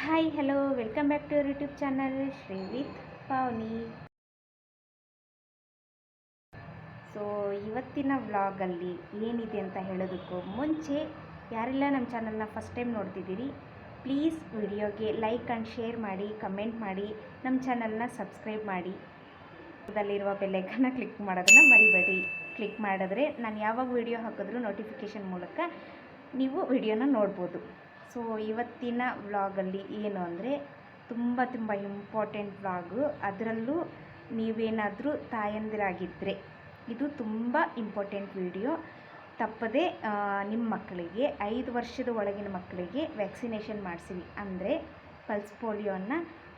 Hi hello welcome back to your YouTube channel Shri with Pavani so ಇವತ್ತಿನ ವ್ಲಾಗಲ್ಲಿ ಏನಿದೆ ಅಂತ ಹೇಳೋದಕ್ಕೂ ಮುಂಚೆ ಯಾರೆಲ್ಲ ನಮ್ಮ ಚಾನಲ್ನ ಫಸ್ಟ್ ಟೈಮ್ ನೋಡ್ತಿದ್ದೀರಿ ಪ್ಲೀಸ್ ವಿಡಿಯೋಗೆ ಲೈಕ್ ಆ್ಯಂಡ್ ಶೇರ್ ಮಾಡಿ ಕಮೆಂಟ್ ಮಾಡಿ, ನಮ್ಮ ಚಾನಲ್ನ ಸಬ್ಸ್ಕ್ರೈಬ್ ಮಾಡಿ. ಅದಲ್ಲಿರುವ ಬೆಲ್ಲೈಕನ್ನ ಕ್ಲಿಕ್ ಮಾಡೋದನ್ನು ಮರಿಬೇಡಿ. ಕ್ಲಿಕ್ ಮಾಡಿದ್ರೆ ನಾನು ಯಾವಾಗ ವಿಡಿಯೋ ಹಾಕಿದ್ರೂ ನೋಟಿಫಿಕೇಷನ್ ಮೂಲಕ ನೀವು ವಿಡಿಯೋನ ನೋಡ್ಬೋದು. ಸೊ, ಇವತ್ತಿನ ವ್ಲಾಗಲ್ಲಿ ಏನು ಅಂದರೆ ತುಂಬ ತುಂಬ ಇಂಪಾರ್ಟೆಂಟ್ ವ್ಲಾಗು. ಅದರಲ್ಲೂ ನೀವೇನಾದರೂ ತಾಯಂದಿರಾಗಿದ್ದರೆ ಇದು ತುಂಬ ಇಂಪಾರ್ಟೆಂಟ್ ವಿಡಿಯೋ. ತಪ್ಪದೆ ನಿಮ್ಮ ಮಕ್ಕಳಿಗೆ, ಐದು ವರ್ಷದ ಒಳಗಿನ ಮಕ್ಕಳಿಗೆ ವ್ಯಾಕ್ಸಿನೇಷನ್ ಮಾಡಿಸಿವಿ ಅಂದರೆ ಪಲ್ಸ್ ಪೋಲಿಯೋನ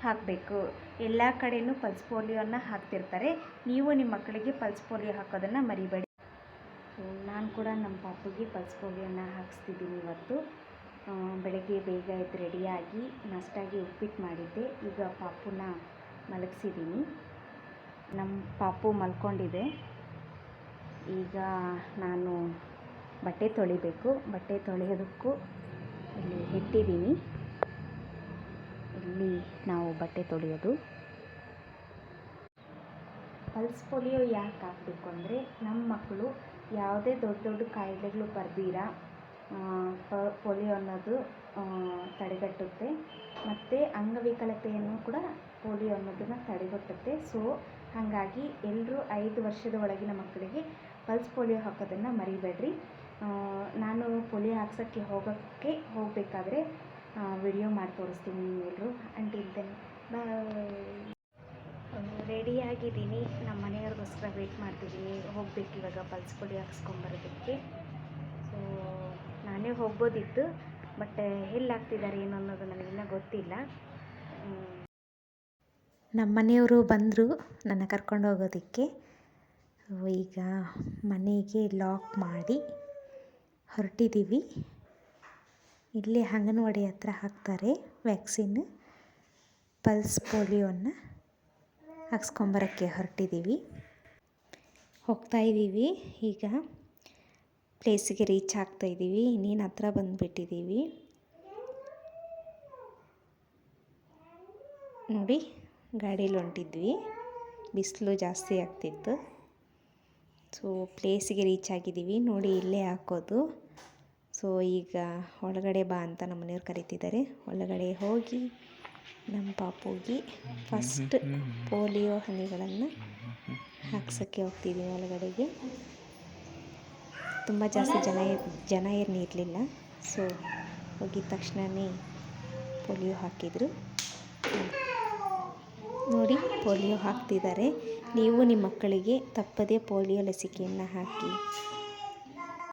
ಹಾಕಬೇಕು. ಎಲ್ಲ ಕಡೆಯೂ ಪಲ್ಸ್ ಪೋಲಿಯೋನ ಹಾಕ್ತಿರ್ತಾರೆ. ನೀವು ನಿಮ್ಮ ಮಕ್ಕಳಿಗೆ ಪಲ್ಸ್ ಪೋಲಿಯೋ ಹಾಕೋದನ್ನು ಮರಿಬೇಡಿ. ನಾನು ಕೂಡ ನಮ್ಮ ಪಾಪುಗೆ ಪಲ್ಸ್ ಪೋಲಿಯೋನ ಹಾಕಿಸ್ತಿದ್ದೀನಿ ಇವತ್ತು. ಬೆಳಗ್ಗೆ ಬೇಗ ಎದ್ದು ರೆಡಿಯಾಗಿ ನಾಷ್ಟಾಗೆ ಉಪ್ಪಿಟ್ಟು ಮಾಡಿದ್ದೆ. ಈಗ ಪಾಪುನ ಮಲಗಿಸಿದ್ದೀನಿ. ನಮ್ಮ ಪಾಪು ಮಲ್ಕೊಂಡಿದೆ. ಈಗ ನಾನು ಬಟ್ಟೆ ತೊಳಿಬೇಕು. ಬಟ್ಟೆ ತೊಳೆಯೋದಕ್ಕೂ ಇಲ್ಲಿ ಇಟ್ಟಿದ್ದೀನಿ ಇಲ್ಲಿ ನಾವು ಬಟ್ಟೆ ತೊಳೆಯೋದು. ಪಲ್ಸ್ ಪೋಲಿಯೋ ಯಾಕೆ ಹಾಕಬೇಕು ಅಂದರೆ ನಮ್ಮ ಮಕ್ಕಳು ಯಾವುದೇ ದೊಡ್ಡ ದೊಡ್ಡ ಕಾಯಿಲೆಗಳು ಬರ್ದಿರ ಪೋಲಿಯೋ ಅನ್ನೋದು ತಡೆಗಟ್ಟುತ್ತೆ. ಮತ್ತು ಅಂಗವಿಕಲತೆಯನ್ನು ಕೂಡ ಪೋಲಿಯೋ ಅನ್ನೋದನ್ನು ತಡೆಗಟ್ಟುತ್ತೆ. ಸೊ ಹಾಗಾಗಿ ಎಲ್ಲರೂ ಐದು ವರ್ಷದ ಒಳಗಿನ ಮಕ್ಕಳಿಗೆ ಪಲ್ಸ್ ಪೋಲಿಯೋ ಹಾಕೋದನ್ನು ಮರಿಬೇಡ್ರಿ. ನಾನು ಪೋಲಿಯೋ ಹಾಕ್ಸೋಕ್ಕೆ ಹೋಗೋಕ್ಕೆ ಹೋಗಬೇಕಾದ್ರೆ ವಿಡಿಯೋ ಮಾಡಿ ತೋರಿಸ್ತೀನಿ ನೀವೆಲ್ಲರೂ ಅಂಟಿಲ್ ದೆನ್ ಬಾಯ್ ರೆಡಿ ಆಗಿದ್ದೀನಿ. ನಮ್ಮ ಮನೆಯವ್ರಿಗೋಸ್ಕರ ವೆಯ್ಟ್ ಮಾಡ್ತಿದ್ದೀನಿ. ಹೋಗ್ಬೇಕು ಇವಾಗ ಪಲ್ಸ್ ಪೋಲಿಯೋ ಹಾಕ್ಸ್ಕೊಂಬರೋದಕ್ಕೆ. ನಾನೇ ಹೋಗ್ಬೋದಿತ್ತು ಬಟ್ ಎಲ್ಲಿ ಹಾಕ್ತಿದ್ದಾರೆ ಏನು ಅನ್ನೋದು ನನಗಿನ್ನೂ ಗೊತ್ತಿಲ್ಲ. ನಮ್ಮ ಮನೆಯವರು ಬಂದರು ನನ್ನ ಕರ್ಕೊಂಡು ಹೋಗೋದಕ್ಕೆ. ಈಗ ಮನೆಗೆ ಲಾಕ್ ಮಾಡಿ ಹೊರಟಿದ್ದೀವಿ ಇಲ್ಲಿ ಅಂಗನವಾಡಿ ಹತ್ರ ಹಾಕ್ತಾರೆ ವ್ಯಾಕ್ಸಿನ್ ಪಲ್ಸ್ ಪೋಲಿಯೋನ ಹಾಕ್ಸ್ಕೊಂಬರೋಕ್ಕೆ ಹೊರಟಿದ್ದೀವಿ ಹೋಗ್ತಾ ಇದ್ದೀವಿ ಈಗ. ಪ್ಲೇಸಿಗೆ ರೀಚ್ ಆಗ್ತಾ ಇದ್ದೀವಿ. ಇನ್ನೇನು ಹತ್ರ ಬಂದುಬಿಟ್ಟಿದ್ದೀವಿ. ನೋಡಿ ಗಾಡೀಲಿ ಹೊಂಟಿದ್ವಿ. ಬಿಸಿಲು ಜಾಸ್ತಿ ಆಗ್ತಿತ್ತು. ಸೊ ಪ್ಲೇಸಿಗೆ ರೀಚ್ ಆಗಿದ್ದೀವಿ. ನೋಡಿ ಇಲ್ಲೇ ಹಾಕೋದು. ಸೊ ಈಗ ಒಳಗಡೆ ಬಾ ಅಂತ ನಮ್ಮ ಮನೆಯವ್ರು ಕರಿತಿದ್ದಾರೆ. ಒಳಗಡೆ ಹೋಗಿ ನಮ್ಮ ಪಾಪುಗೆ ಫಸ್ಟ್ ಪೋಲಿಯೋ ಹನಿಗಳನ್ನು ಹಾಕ್ಸೋಕ್ಕೆ ಹೋಗ್ತಿದ್ದೀವಿ ಒಳಗಡೆಗೆ. ತುಂಬ ಜಾಸ್ತಿ ಜನ ಜನ ಏನು ಇರಲಿಲ್ಲ ಸೊ ಹೋಗಿದ ತಕ್ಷಣವೇ ಪೋಲಿಯೋ ಹಾಕಿದರು. ನೋಡಿ, ಪೋಲಿಯೋ ಹಾಕ್ತಿದ್ದಾರೆ. ನೀವು ನಿಮ್ಮ ಮಕ್ಕಳಿಗೆ ತಪ್ಪದೇ ಪೋಲಿಯೋ ಲಸಿಕೆಯನ್ನು ಹಾಕಿ.